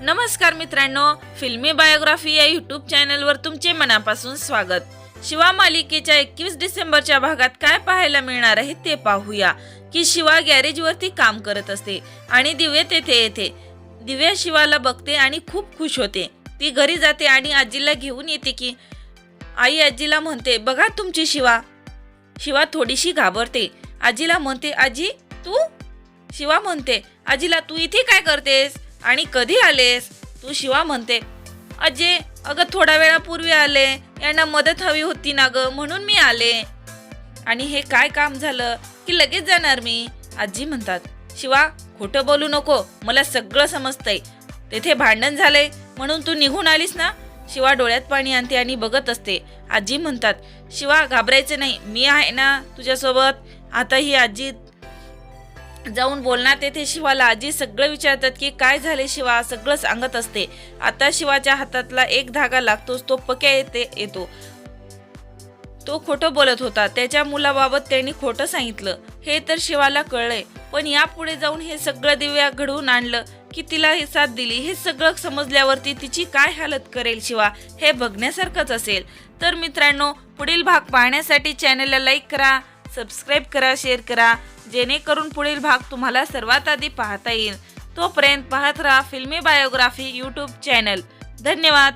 नमस्कार मित्रांनो फिल्मी बायोग्राफी या युट्यूब चॅनलवर तुमचे मनापासून स्वागत. शिवा मालिकेच्या एकवीस डिसेंबरच्या भागात काय पाहायला मिळणार आहे ते पाहूया. की शिवा गॅरेजवरती काम करत असते आणि दिव्य तेथे येते. दिव्या शिवाला बघते आणि खूप खुश होते. ती घरी जाते आणि आजीला घेऊन येते की आई आजीला म्हणते बघा तुमची शिवा. शिवा थोडीशी घाबरते. आजीला म्हणते आजी तू? शिवा म्हणते आजीला तू इथे काय करतेस? आणि कधी आलेस? तू शिवा म्हणते अजय अगं थोड्या वेळापूर्वी आले. यांना मदत हवी होती ना ग म्हणून मी आले. आणि हे काय काम झालं की लगेच जाणार मी. आजी म्हणतात शिवा खोटं बोलू नको. मला सगळं समजतंय. तेथे भांडण झालंय म्हणून तू निघून आलीस ना? शिवा डोळ्यात पाणी आणते आणि बघत असते. आजी म्हणतात शिवा घाबरायचं नाही. मी आहे ना तुझ्यासोबत. आता ही आजी जाऊन बोलणार तेथे शिवाला आजी सगळं विचारतात की काय झाले शिवा? सगळं सांगत असते. आता शिवाच्या हातातला एक धागा लागतोच तो पक्या येते येतो. तो खोटं बोलत होता. त्याच्या मुलाबाबत त्यांनी खोटं सांगितलं. हे तर शिवाला कळलंय. पण यापुढे जाऊन हे सगळं दिव्या घडवून आणलं. की तिला ही साथ दिली. हे सगळं समजल्यावरती तिची काय हालत करेल शिवा? हे बघण्यासारखंच असेल. तर मित्रांनो पुढील भाग पाहण्यासाठी चॅनलला लाईक करा. सबस्क्राईब करा शेअर करा. जेणेकरून पुढील भाग तुम्हाला सर्वात आधी पाहता येईल. तोपर्यंत पाहत राहा फिल्मी बायोग्राफी यूट्यूब चॅनल धन्यवाद.